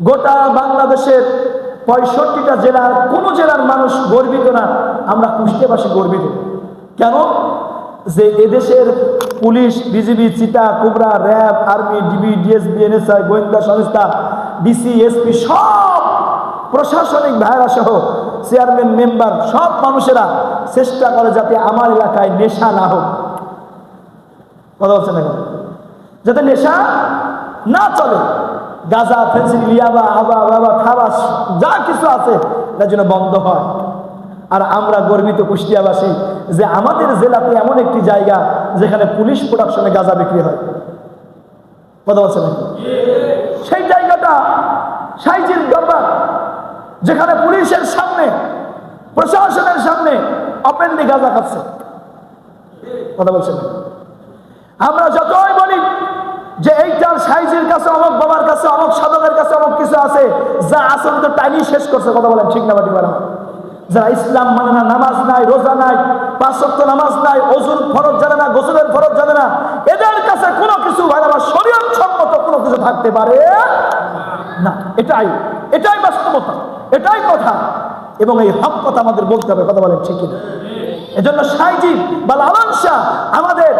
গোটা বাংলাদেশের পঁয়ষট্টিটা জেলার কোনো জেলার মানুষ গর্বিত না, আমরা কুষ্টিয়াবাসী গর্বিত। কেন? যে এদেশের পুলিশ, বিজিবি, চিতা, কুবরা, RAB, army, DB, DSB, NSI, গোয়েন্দা সংস্থা, ডিসি, এসপি, সব প্রশাসনিক ভাইরা সহ চেয়ারম্যান, মেম্বার, সব মানুষেরা চেষ্টা করে যাতে আমার এলাকায় নেশা না হোক। কথা বলছেন এখন যাতে নেশা না চলে। গাজা ফেন্সিল ইয়াবা, আবা, বাবা খাবা যা কিছু আছে, তার জন্য বন্ধ হয় আর আমরা গর্বিত কুষ্টিয়াবাসী যে আমাদের জেলাতে এমন একটি জায়গা যেখানে পুলিশ প্রোডাকশনে গাঁজা বিক্রি হয় কথা বলছেন নাকি? সেই জায়গাটা সাইজির দরবার যেখানে পুলিশের সামনে, প্রশাসনের সামনে অপেন্ডি গাঁজা খাচ্ছে কথা বলছেন নাকি? আমরা যতই বলি সাইজের কাছে অমক, বাবার কাছে অমক, সাধকের কাছে অমক কিছু আছে, যা আসল তো টাইনি শেষ করছে, কথা বলেন ঠিক না বাটি পারা যারা ইসলাম মানে না, নামাজ নাই, রোজা নাই, পাঁচ নামাজ নাই ওজুর ফরজ জানে না, গোসলের ফরজ জানে না, এদের কাছে কোনো কিছু ভাই আমার শরীর সম্মত কোনো কিছু থাকতে পারে না। এটাই এটাই বাস্তবতা, এটাই কথা। এবং এই হক কথা আমাদের বলতে হবে, কথা বলেন ঠিক না এজন্য সাইজি বা লালন আমাদের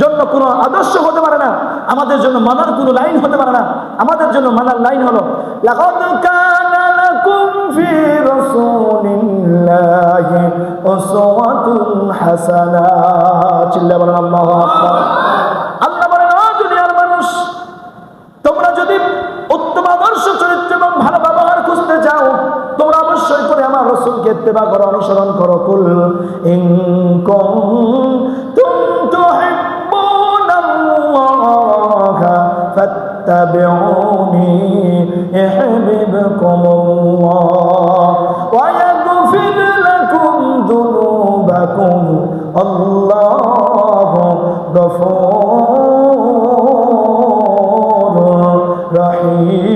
জন্য কোনো আদর্শ হতে পারে না। আমাদের জন্য মানার কোনো লাইন হতে পারে না। আমাদের জন্য মানার লাইন হলো মানুষ, তোমরা যদি চরিত্র এবং ভালো ব্যবহার খুঁজতে চাও, তোমরা অবশ্যই করে আমার অনুসরণ করো। কুল ইন يحببكم الله ويغفر لكم ذنوبكم. الله غفور رحيم.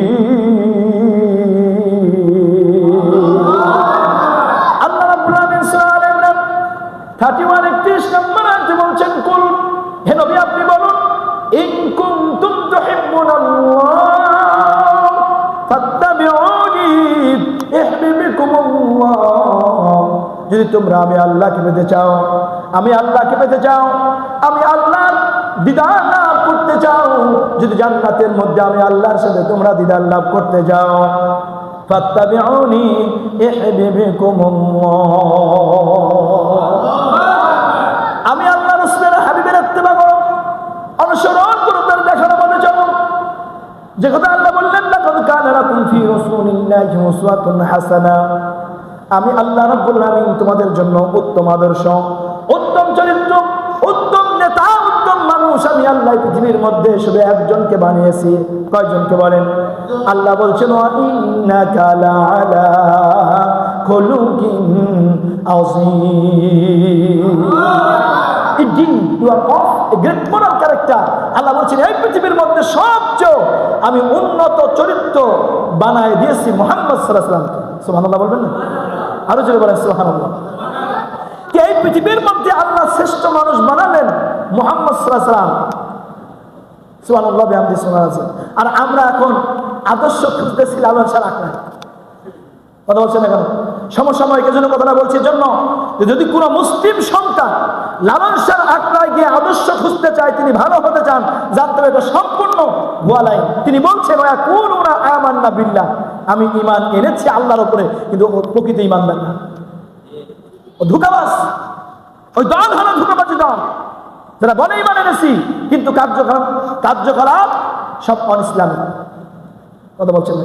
যদি তোমরা আমি আল্লাহকে পেতে চাও, আমি আল্লাহকে পেতে চাও, আমি আল্লাহর দিদার লাভ করতে চাও, যদি জান্নাতের মধ্যে আমি আল্লাহর সাথে তোমরা দিদার লাভ করতে ইউহিব্বুকুমুল্লাহ আমি আল্লাহ রসুলের হাবিবের অনুসরণ করো, তার দেখানো মনে যাব যে কথা আল্লাহ বললেন না কানা লাকুম ফি আমি আল্লাহ রাব্বুল আলামিন তোমাদের জন্য উত্তম আদর্শ উত্তম চরিত্র উত্তম নেতা উত্তম মানুষ আমি আল্লাহ পৃথিবীর মধ্যে শুধু একজনকে বানিয়েছি। কয়জনকে বলেন? আল্লাহ বলছেন. আল্লাহ বলছেন এই পৃথিবীর মধ্যে সবচেয়ে আমি উন্নত চরিত্র বানায় দিয়েছি মোহাম্মদ সাল্লাহামকে সুবহানাল্লাহ বলবেন না? আরও জোরে বলেন কে এই পৃথিবীর মধ্যে আল্লাহ শ্রেষ্ঠ মানুষ বানালেন? মোহাম্মদ আর আমরা এখন আদর্শ খুঁজতেছি লালন সার আঁকড়া কথা বলছেন বলছি জন্য যদি কোনো মুসলিম সন্তান লালন আখড়ায় গিয়ে আদর্শ খুঁজতে চায়, তিনি ভালো হতে চান, জানতে হবে এটা সম্পূর্ণ ভুয়া লাইন। তিনি বলছেন, ওয়া কোন ওরা বিল্লাহ। আমি ইমান এনেছি আল্লাহর উপরে, কিন্তু ও প্রকৃতি দেন না। ও ধোকাবাস ওই দল হলো ধোকাবাজি দল। যারা বলে ইমান এনেছি, কিন্তু কার্যকলাপ কার্যকলাপ সব অন ইসলামিক কথা বলছেন?